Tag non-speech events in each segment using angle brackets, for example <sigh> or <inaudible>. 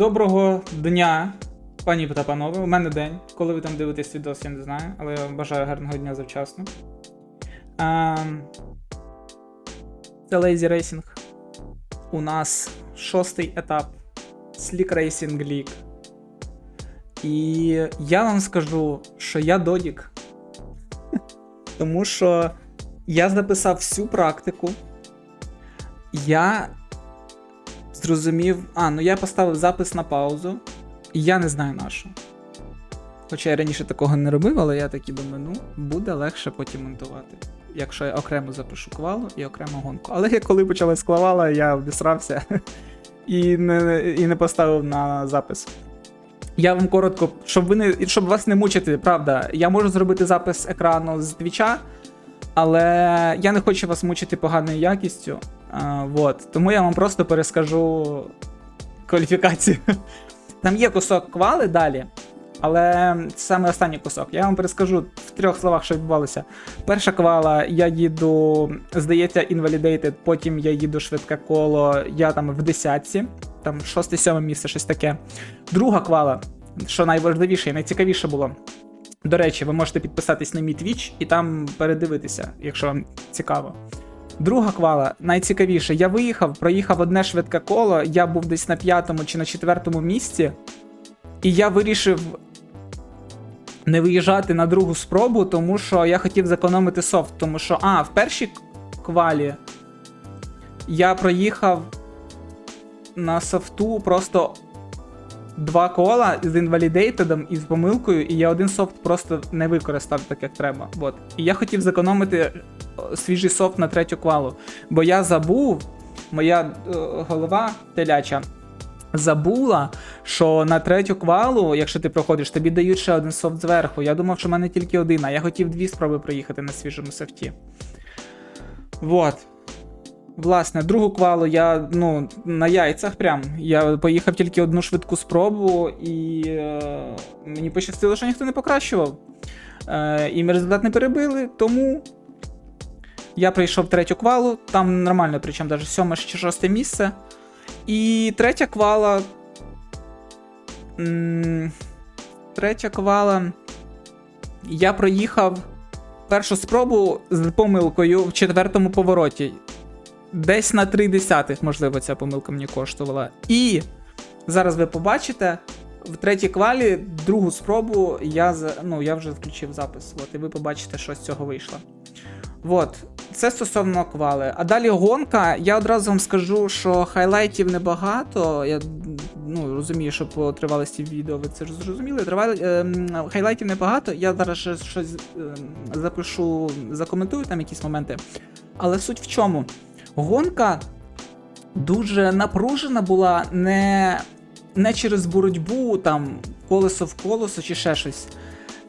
Доброго дня, пані та панове. У мене день. Коли ви там дивитесь відос, я не знаю, але я бажаю гарного дня завчасно. Ем, Це Lazy Racing. У нас шостий етап Slick Racing League. І я вам скажу, що я додік. Тому що я записав всю практику. Я зрозумів. А, ну я поставив запис на паузу, і я не знаю на що. Хоча я раніше такого не робив, але я таки думаю, ну, буде легше потім монтувати. Якщо я окремо запишу квалу і окремо гонку. Але коли почалась квала, я обісрався <laughs> і не, і не поставив на запис. Я вам коротко, щоб ви не, щоб вас не мучити, правда, я можу зробити запис екрану з твіча, але я не хочу вас мучити поганою якістю. Вот. Тому я вам просто перескажу кваліфікацію. Там є кусок квали далі, але це саме останній кусок. Я вам перескажу в трьох словах, що відбувалося. Перша квала, я їду, здається, Invalidated, потім я їду швидке коло, я там в десятці, там 6-7 місце, щось таке. Друга квала, що найважливіше і найцікавіше було. До речі, ви можете підписатись на мій Twitch і там передивитися, якщо вам цікаво. Друга квала, найцікавіше, я виїхав, проїхав одне швидке коло, я був десь на п'ятому чи на четвертому місці, і я вирішив не виїжджати на другу спробу, тому що я хотів зекономити софт. Тому що, а, в першій квалі я проїхав на софту просто два кола з інвалідейтедом і з помилкою, і я один софт просто не використав так, як треба. От. І я хотів зекономити свіжий софт на третю квалу. Бо я забув, моя е, голова теляча. Забула, що на третю квалу, якщо ти проходиш, тобі дають ще один софт зверху. Я думав, що в мене тільки один, а я хотів дві спроби проїхати на свіжому софті. Вот. Власне, другу квалу я ну, на яйцях прям. Я поїхав тільки одну швидку спробу, і е, мені пощастило, що ніхто не покращував. Е, і ми результат не перебили, тому я прийшов третю квалу, там нормально, причому навіть сьоме чи шосте місце. І третя квала. Третя квала. Я проїхав першу спробу з помилкою в четвертому повороті. Десь на 3 десятих, можливо, ця помилка мені коштувала. І зараз ви побачите. В третій квалі другу спробу я ну, я вже включив запис. От, і ви побачите, що з цього вийшло. От, це стосовно квали. А далі гонка. Я одразу вам скажу, що хайлайтів небагато. Я ну, розумію, що по тривалості відео ви це зрозуміли. Тривал... ем, хайлайтів небагато. Я зараз щось ем, запишу, закоментую там якісь моменти. Але суть в чому? Гонка дуже напружена була не, не через боротьбу, там, колесо в колесо чи ще щось.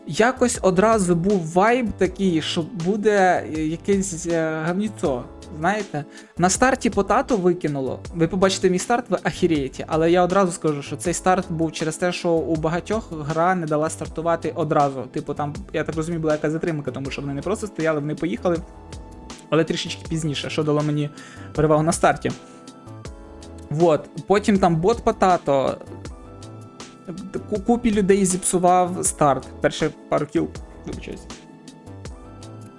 Якось одразу був вайб такий, що буде якесь е, гавніцо. Знаєте, на старті потато викинуло. Ви побачите мій старт, ви ахірієте. Але я одразу скажу, що цей старт був через те, що у багатьох гра не дала стартувати одразу. Типу, там, я так розумію, була якась затримка, тому що вони не просто стояли, вони поїхали, але трішечки пізніше, що дало мені перевагу на старті. Вот. Потім там бот Потато. Купі людей зіпсував старт. Перші пару кіл. Вибачаюсь.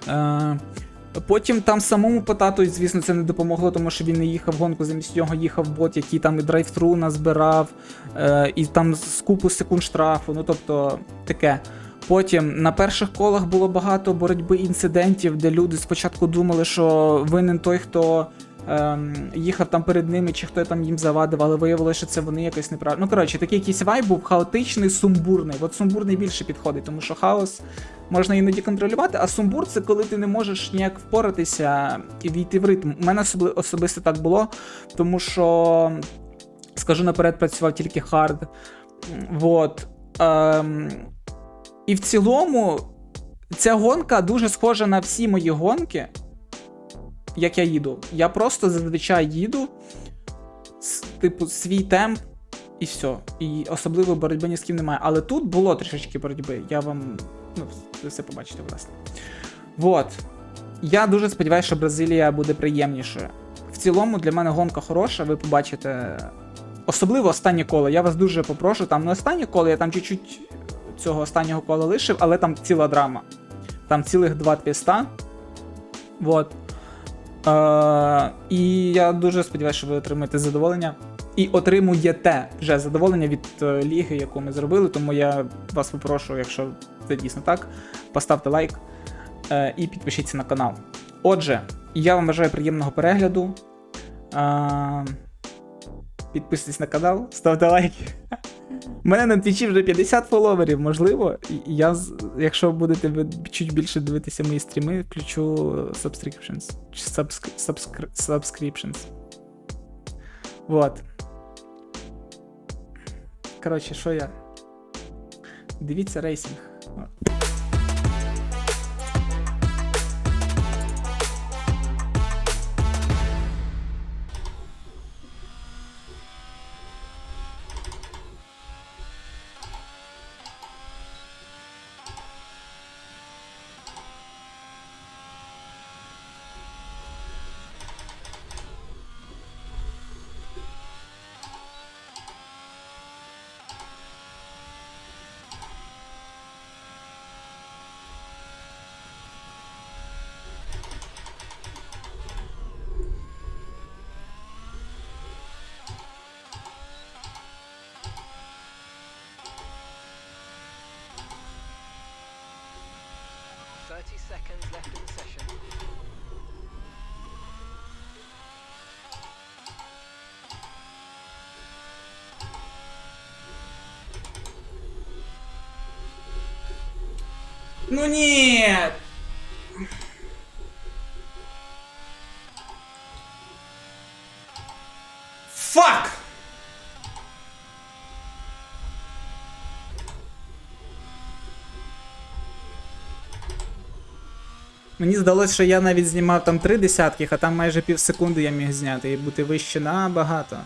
Е, потім там самому Потату, звісно, це не допомогло, тому що він не їхав в гонку, замість нього їхав бот, який там і драйв-тру назбирав, е, і там з купу секунд штрафу. Ну тобто таке. Потім на перших колах було багато боротьби інцидентів, де люди спочатку думали, що винен той, хто ем, їхав там перед ними, чи хто там їм завадив, але виявилося, що це вони якось неправильно. Ну, коротше, такий якийсь вайб був хаотичний, сумбурний. От сумбурний більше підходить, тому що хаос можна іноді контролювати, а сумбур це коли ти не можеш ніяк впоратися і війти в ритм. У мене особи- особисто так було, тому що, скажу наперед, працював тільки хард. Вот. Ем, і в цілому, ця гонка дуже схожа на всі мої гонки, як я їду. Я просто зазвичай їду, типу, свій темп, і все. І особливо боротьби ні з ким немає. Але тут було трішечки боротьби. Я вам. Ну, все побачите, власне. Вот. Я дуже сподіваюся, що Бразилія буде приємнішою. В цілому для мене гонка хороша, ви побачите Особливо останнє коло. Я вас дуже попрошу. Там не останнє коло, я там чуть-чуть цього останнього кола лишив, але там ціла драма. Там цілих два твіста. Вот. Е, і я дуже сподіваюся, що ви отримаєте задоволення. І отримуєте вже задоволення від е, ліги, яку ми зробили. Тому я вас попрошу, якщо це дійсно так, поставте лайк е, і підпишіться на канал. Отже, я вам бажаю приємного перегляду. Е, підписуйтесь на канал, ставте лайки. Мене на твічі вже 50 фоловерів, можливо. Я, якщо будете чуть більше дивитися мої стріми, включу subscriptions. Subscri- subscri- subscriptions. Вот. Коротше, що я? Дивіться рейсинг. Ну нет! Мені здалося, що я навіть знімав там три десятки, а там майже пів секунди я міг зняти і бути вище набагато.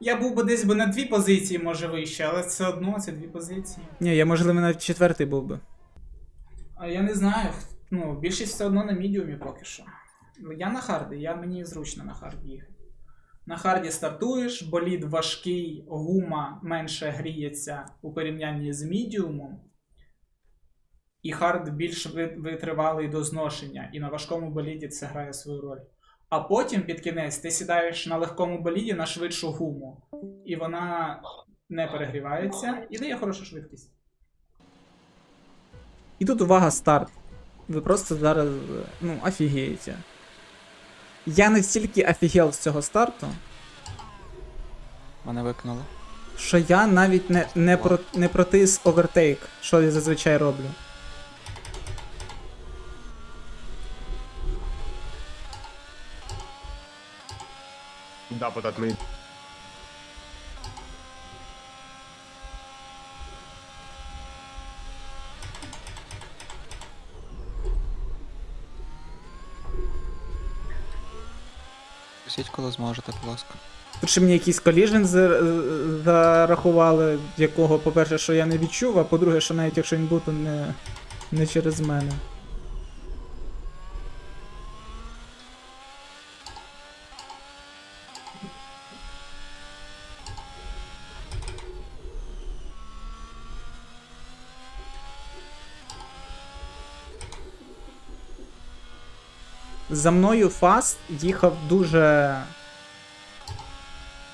Я був би десь би на дві позиції, може вище, але все одно це дві позиції. Ні, я можливо навіть четвертий був би. А я не знаю. Ну, більшість все одно на мідіумі поки що. Я на харді, я мені зручно на харді їхати. На харді стартуєш, болід важкий, гума менше гріється у порівнянні з мідіумом. І хард більш витривалий до зношення, і на важкому боліді це грає свою роль. А потім під кінець ти сідаєш на легкому боліді на швидшу гуму, і вона не перегрівається і дає хорошу швидкість. І тут увага старт. Ви просто зараз ну, офігієте. Я настільки офігел з цього старту, Мене викинули. що я навіть не, не, про, не протис овертейк, що я зазвичай роблю. Да, подать мені. Коли зможете, будь ласка. Тут ще мені якийсь коліжен зарахували, якого, по-перше, що я не відчув, а по-друге, що навіть якщо він був, то не, не через мене. За мною Фаст їхав дуже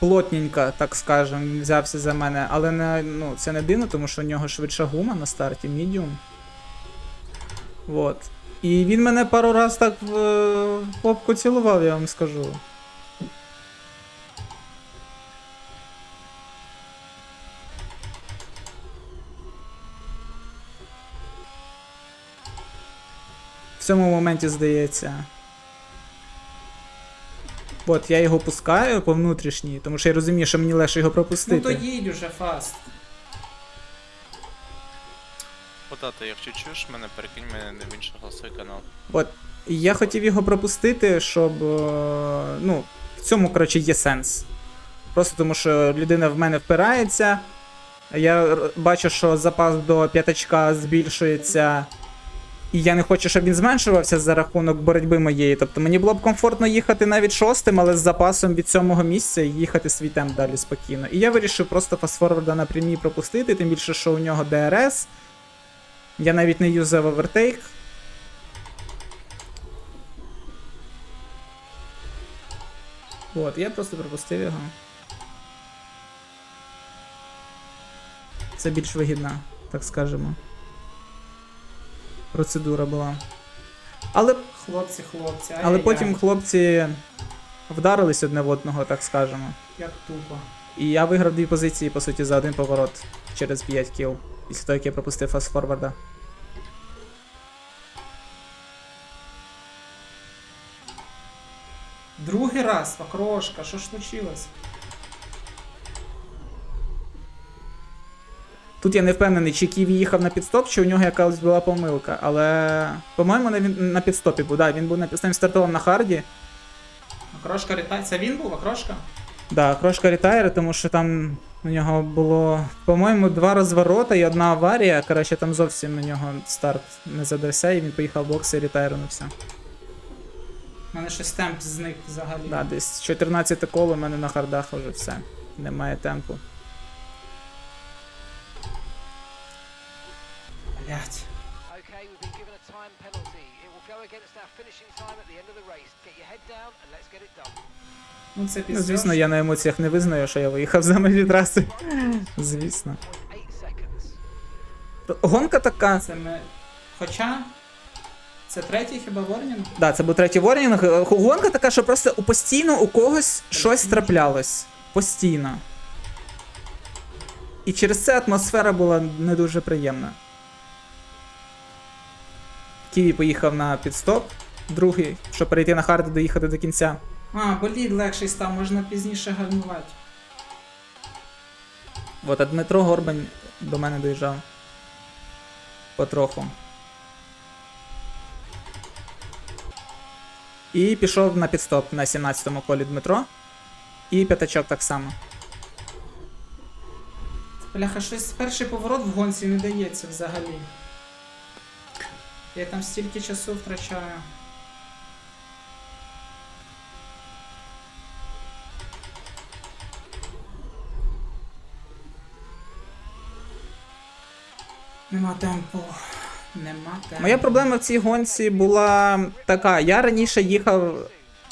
плотненько, так скажем, взявся за мене, але не, ну, це не дивно, тому що у нього швидша гума на старті, медіум. Вот. І він мене пару раз так в, в попку цілував, я вам скажу. В цьому моменті здається. От, я його пускаю по внутрішній, тому що я розумію, що мені легше його пропустити. Ну то їдь уже фаст. Потато, якщо чуєш мене, перекинь мене на в інший голосовий канал. От. Я хотів його пропустити, щоб. е, Ну, в цьому, коротше, є сенс. Просто тому, що людина в мене впирається. Я бачу, що запас до п'ятачка збільшується. І я не хочу, щоб він зменшувався за рахунок боротьби моєї. Тобто мені було б комфортно їхати навіть шостим, але з запасом від сьомого місця і їхати свій темп далі спокійно. І я вирішив просто фастфорварда на прямій пропустити, тим більше, що у нього ДРС. Я навіть не юзав овертейк. От, я просто пропустив його. Це більш вигідна, так скажемо. Процедура була. Але, Хлопці, хлопці, ай але потім хлопці вдарились одне в одного, так скажемо. як тупо. І я виграв дві позиції, по суті, за один поворот через 5 кіл. Після того, як я пропустив фастфорварда. Другий раз, покрошка, що ж случилось? Тут я не впевнений, чи Ківі їхав на підстоп, чи у нього якась була помилка. Але, по-моєму, на- він на підстопі був. Да, він був на підстопі, стартував на харді. Окрошка рітай. Це він був, окрошка? Да, крошка ретайр, тому що там у нього було, по-моєму, два розворота і одна аварія. Коротше, там зовсім у нього старт не задався, і він поїхав в бокси і ретайрнувся. У мене щось темп зник взагалі. Да, десь 14 коло у мене на хардах вже все. Немає темпу. Done. Ну це Ну, звісно, я на емоціях не визнаю, що я виїхав за межі траси. Звісно. 8 seconds. То Гонка така. Це ми... Хоча... Це третій хіба Ворнінг? Да, це був третій ворнінг. Е, Гонка така, що просто у постійно у когось щось траплялось. Постійно. І через це атмосфера була не дуже приємна. Ківі поїхав на підстоп, другий, щоб перейти на хард і доїхати до кінця. А, болід легший став, можна пізніше гарнувати. От, а Дмитро Горбань до мене доїжджав. Потроху. І пішов на підстоп на 17-му колі Дмитро. І п'ятачок так само. Бляха, щось перший поворот в гонці не дається взагалі. Я там стільки часу втрачаю. Нема темпу. Нема темпу. Моя проблема в цій гонці була така. Я раніше їхав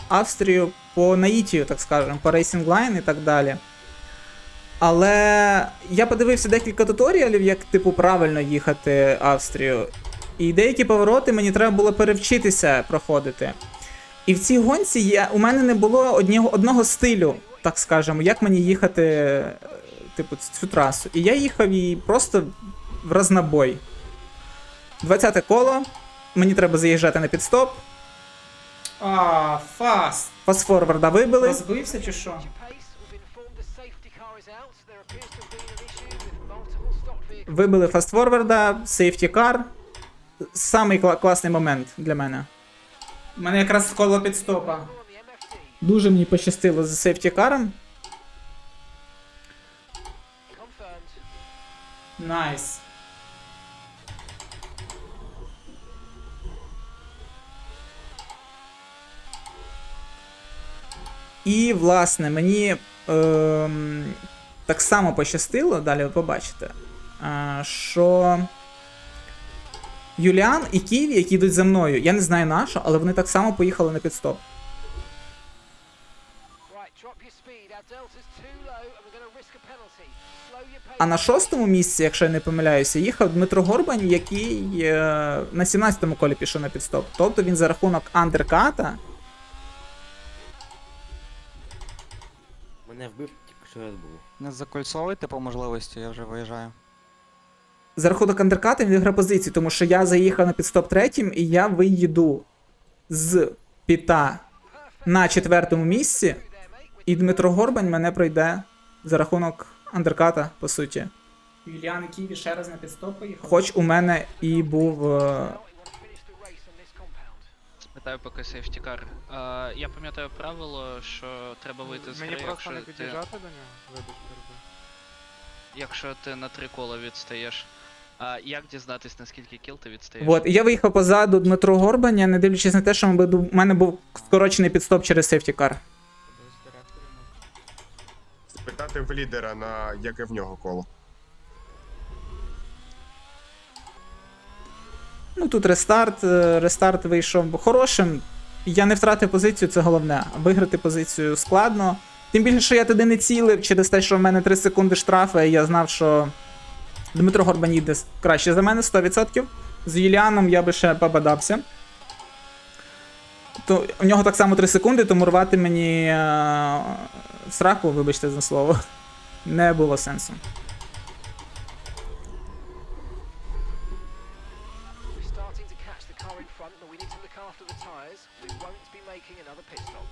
Австрію по наїтію, так скажемо, по Racing Line і так далі. Але я подивився декілька туторіалів, як типу правильно їхати Австрію. І деякі повороти мені треба було перевчитися проходити. І в цій гонці я, у мене не було одного, одного стилю, так скажемо, як мені їхати, е, типу, цю трасу. І я їхав і просто в разнобой. 20 коло. Мені треба заїжджати на підстоп. А, фаст. Фастфорварда вибили. Розбився чи що? Вибили фастфорварда, сейфті кар. Самий кла- класний момент для мене. У мене якраз коло підстопа. Дуже мені пощастило з сейфті каром. Confirmed. Найс. І, власне, мені ем, так само пощастило, далі ви побачите, е, що Юліан і Ківі, які йдуть за мною, я не знаю на що, але вони так само поїхали на підстоп. А на шостому місці, якщо я не помиляюся, їхав Дмитро Горбань, який е, на 17-му колі пішов на підстоп. Тобто він за рахунок андерката Мене вбив тільки що Red Bull. Не закольцовуйте по можливості, я вже виїжджаю. За рахунок андерката він виграв позиції, тому що я заїхав на підстоп третім, і я виїду з піта на четвертому місці, і Дмитро Горбань мене пройде за рахунок андерката, по суті. Юліан Ківі ще раз на підстоп поїхав. Хоч у мене і був. е. Спитаю поки сейфтікар. А, я пам'ятаю правило, що треба вийти з Мені гри, просто якщо не ти, під'їжджати до нього? Вибач, перебив. якщо ти на три кола відстаєш. А як дізнатись, наскільки кіл ти відстаєш? От, я виїхав позаду Дмитро Горбаня, не дивлячись на те, що в мене був скорочений підстоп через сефтікар. Спитати в лідера, на яке в нього коло. Ну тут рестарт, е, рестарт вийшов хорошим. Я не втратив позицію, це головне. Виграти позицію складно. Тим більше, що я туди не цілив через те, що в мене 3 секунди штрафу, і я знав, що Дмитро Горбан їде с- краще за мене 100%. З Юліаном я би ще побадався. То, у нього так само 3 секунди, тому рвати мені е, сраку, вибачте за слово, <laughs> не було сенсу. Another pit stop.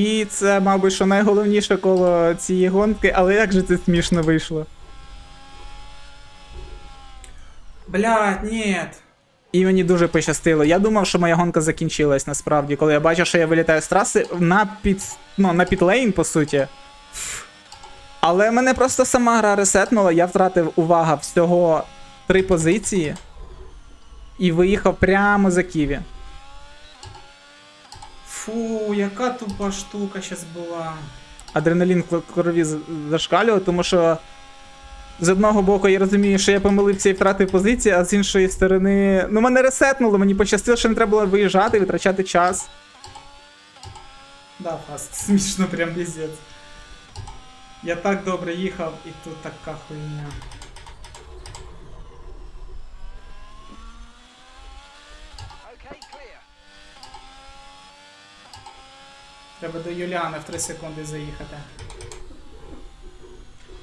І це, мабуть, що найголовніше коло цієї гонки, але як же це смішно вийшло. Блядь, нет. І мені дуже пощастило. Я думав, що моя гонка закінчилась насправді, коли я бачив, що я вилітаю з траси на під, ну, на підлейн, по суті. Але мене просто сама гра ресетнула, я втратив увага всього три позиції і виїхав прямо за Ківі. Фу, яка тупа штука щас була. адреналін в крові зашкалював, тому що з одного боку я розумію, що я помилився і втратив позиції, а з іншої сторони. Ну, мене ресетнуло, мені пощастило, що не треба було виїжджати, витрачати час. Да, фаст, <laughs> смішно прям піздець. Я так добре їхав, і тут така хуйня. Треба до Юліана в 3 секунди заїхати.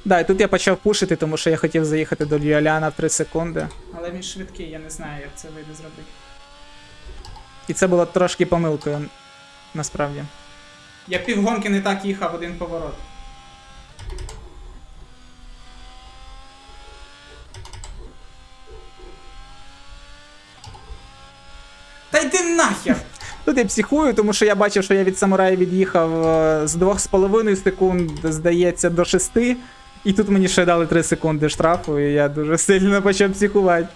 Да, і тут я почав пушити, тому що я хотів заїхати до Юліана в 3 секунди. Але він швидкий, я не знаю, як це вийде зробити. І це було трошки помилкою, насправді. Я півгонки не так їхав один поворот. Та йди нахер! Тут я психую, тому що я бачив, що я від самурая від'їхав е, з 2,5 секунд, здається, до 6. І тут мені ще дали 3 секунди штрафу, і я дуже сильно почав психувати.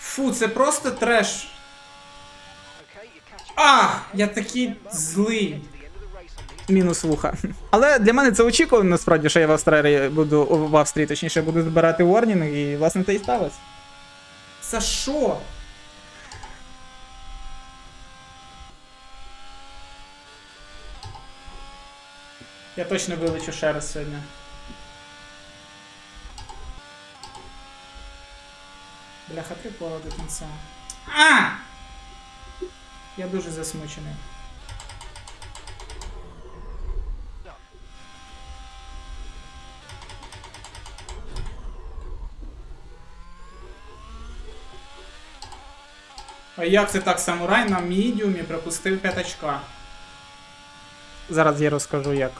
Фу, це просто треш. Ах, я такий злий. Мінус вуха. Але для мене це очікувано, насправді, що я в Австралії буду в Австрії, точніше, буду збирати ворнінг, і власне це і сталося. За що? Я точно вилечу ще раз сьогодні. Бляха, три кола до кінця. А! Я дуже засмучений. А як це так самурай на мідіумі пропустив п'ятачка? Зараз я розкажу як.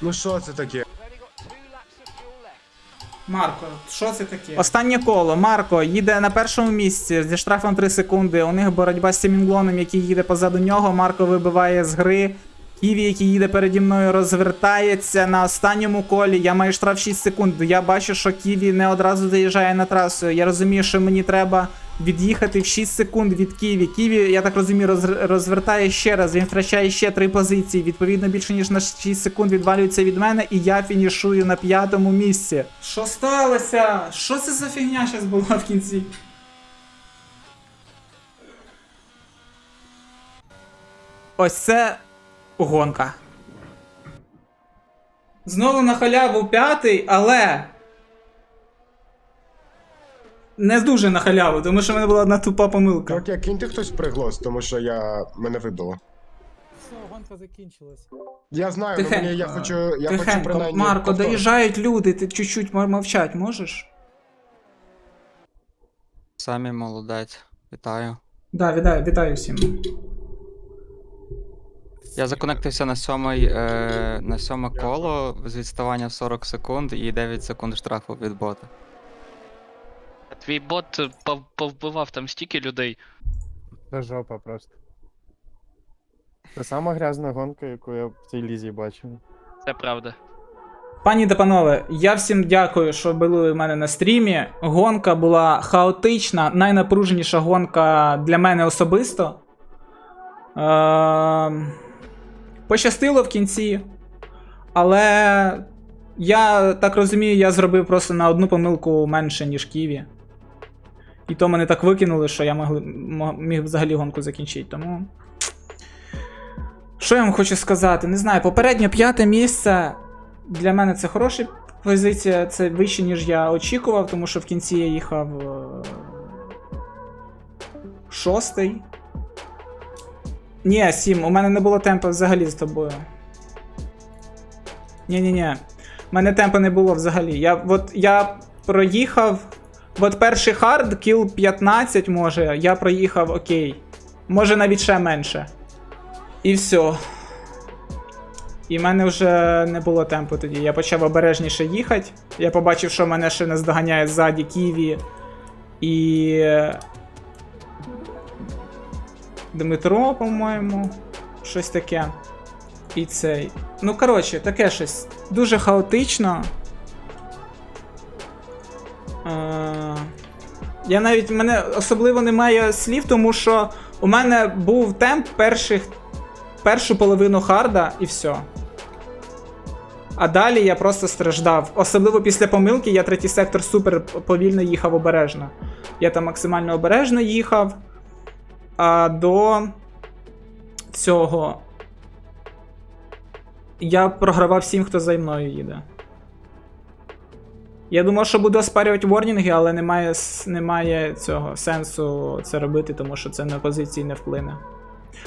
Ну що це таке? Марко, що це таке? Останнє коло. Марко їде на першому місці зі штрафом 3 секунди. У них боротьба з Сімінглоном, який їде позаду нього. Марко вибиває з гри. Ківі, який їде переді мною, розвертається на останньому колі. Я маю штраф 6 секунд. Я бачу, що Ківі не одразу заїжджає на трасу. Я розумію, що мені треба від'їхати в 6 секунд від Ківі. Ківі, я так розумію, роз- розвертає ще раз. Він втрачає ще 3 позиції. Відповідно, більше ніж на 6 секунд відвалюється від мене, і я фінішую на п'ятому місці. Що сталося? Що це за фігня зараз була в кінці? Ось це гонка. Знову на халяву п'ятий, але. Не дуже на халяву, тому що в мене була одна тупа помилка. Окей, киньте хтось в приглас, тому що я мене вибило. Все, гонка закінчилась. Я знаю, але мені я хочу. Я хочу Тихенько. принаймні. Марко, повтор. доїжджають люди, ти чуть-чуть мовчать можеш? Самі молодець. Вітаю. Да, вітаю, вітаю всім. Я законектився на сьомий, е, на сьоме коло з відставання в 40 секунд і 9 секунд штрафу від бота. Твій бот пов- повбивав там стільки людей. Це жопа просто. Це сама грязна гонка, яку я в цій лізі бачив. Це правда. Пані та панове, я всім дякую, що були в мене на стрімі. Гонка була хаотична, найнапруженіша гонка для мене особисто. Ем, Пощастило в кінці. Але я так розумію, я зробив просто на одну помилку менше, ніж Ківі. І то мене так викинули, що я могли- міг взагалі гонку закінчити. Тому. Що я вам хочу сказати? Не знаю, попереднє п'яте місце для мене це хороша позиція, це вище, ніж я очікував, тому що в кінці я їхав е, шостий. Ні, сім, у мене не було темпу взагалі з тобою. Ні-ні-ні. У мене темпу не було взагалі. Я, от, я проїхав. От перший хард, кіл 15, може, я проїхав окей. Може навіть ще менше. І все. І в мене вже не було темпу тоді. Я почав обережніше їхати. Я побачив, що мене ще не здоганяє ззаді Ківі і. Дмитро, по-моєму. Щось таке. І цей. Ну, коротше, таке щось дуже хаотично. Я навіть мене особливо немає слів, тому що у мене був темп перших першу половину харда і все. А далі я просто страждав. Особливо після помилки я третій сектор супер повільно їхав обережно. Я там максимально обережно їхав. А до цього я програвав всім, хто за мною їде. Я думав, що буду оспарювати ворнінги, але немає, немає цього сенсу це робити, тому що це на позиції не вплине.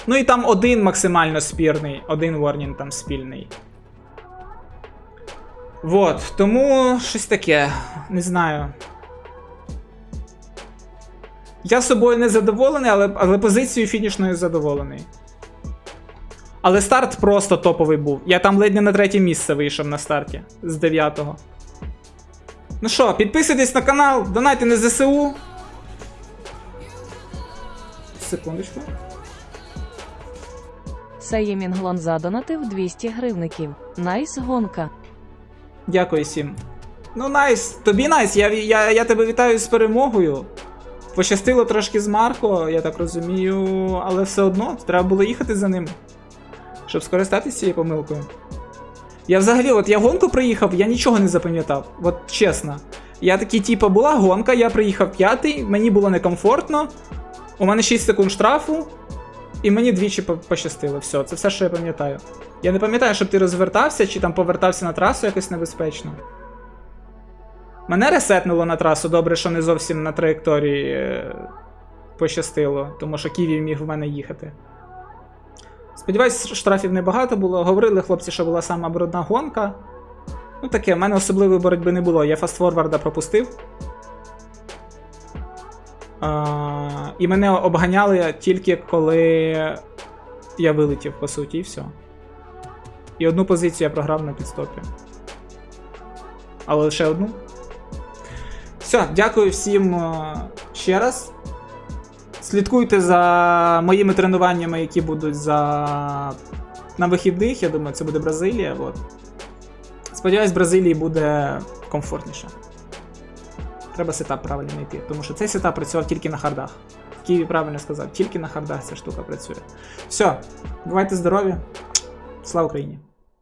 Ну і там один максимально спірний, один ворнінг там спільний. Вот, тому щось таке. Не знаю. Я собою не задоволений, але, але позицією фінішною задоволений. Але старт просто топовий був. Я там ледь не на третє місце вийшов на старті з 9-го. Ну що, підписуйтесь на канал, донайте на ЗСУ. Секундочку. Саємінглон задонатив 200 гривників. Найс гонка. Дякую всім. Ну, найс. Тобі найс. Я, я, я тебе вітаю з перемогою. Пощастило трошки з Марко, я так розумію, але все одно треба було їхати за ним, щоб скористатися цією помилкою. Я взагалі, от я гонку приїхав, я нічого не запам'ятав. От чесно. Я такий, типу, була гонка, я приїхав п'ятий, мені було некомфортно. У мене 6 секунд штрафу, і мені двічі по- пощастило. Все, це все, що я пам'ятаю. Я не пам'ятаю, щоб ти розвертався чи там повертався на трасу якось небезпечно. Мене ресетнуло на трасу, добре, що не зовсім на траєкторії е, пощастило, тому що Ківі міг в мене їхати. Сподіваюсь, штрафів небагато було. Говорили хлопці, що була сама брудна гонка. Ну таке, в мене особливої боротьби не було. Я фастфорварда пропустив. А, і мене обганяли тільки коли я вилетів, по суті, і все. І одну позицію я програв на підстопі. Але лише одну. Все, дякую всім ще раз. Слідкуйте за моїми тренуваннями, які будуть за... на вихідних. Я думаю, це буде Бразилія. От. Сподіваюсь, Бразилії буде комфортніше. Треба сетап правильно знайти, тому що цей сетап працював тільки на хардах. В Києві правильно сказав, тільки на хардах ця штука працює. Все, бувайте здорові. Слава Україні!